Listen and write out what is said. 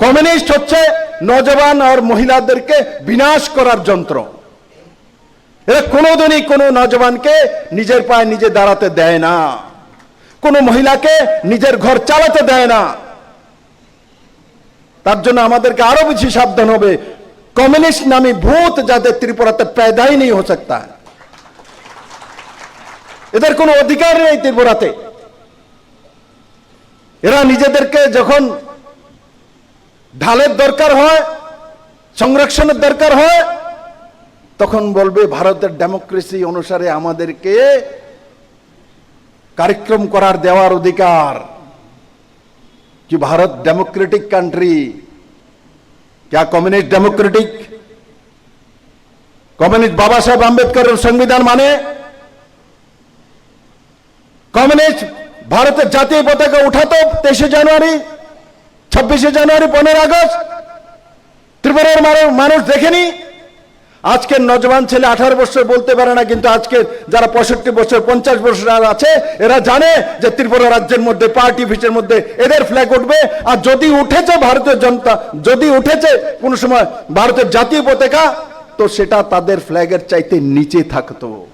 Communist হচ্ছে নজওয়ান আর মহিলাদেরকে বিনাশ করার যন্ত্র এরা কোনোদিনই কোনো নজওয়ানকে নিজের পায়ে নিজে দাঁড়াতে দেয় না কোনো মহিলাকে নিজের ঘর চালাতে দেয় না তার জন্য আমাদেরকে আরো বেশি সাবধান হবে কমিউনিস্ট নামী ভূত যাদের ত্রিপুরাতে पैदा ही नहीं हो सकता है এদের কোনো অধিকার নেই ত্রিপুরাতে এরা নিজেদেরকে যখন ঢালের দরকার হয় সংরক্ষণের দরকার হয় তখন বলবে ভারতের ডেমোক্রেসি অনুসারে আমাদেরকে कार्यक्रम करार देवार अधिकार कि भारत डेमोक्रेटिक कंट्री क्या communist democratic communist Baba Saheb Ambedkar संविधान माने কমিউনিস্ট ভারতের জাতীয় পতাকা উঠাতো তেইশে জানুয়ারি ছাব্বিশে জানুয়ারি পনেরো আগস্ট, ত্রিপুরার মানুষ- দেখেনি। আজকের নজবান ছেলে আঠারো বছর বলতে পারে না, কিন্তু আজকে যারা পঁয়ষট্টি বছর, পঞ্চাশ বছর আছে, এরা জানে যে ত্রিপুরা রাজ্যের মধ্যে, পার্টি অফিসের মধ্যে এদের ফ্ল্যাগ উঠবে। আর যদি উঠেছে ভারতীয় জনতা, যদি উঠেছে কোনো সময় ভারতের জাতীয় পতাকা, তো সেটা তাদের ফ্ল্যাগের চাইতে নিচে থাকতো।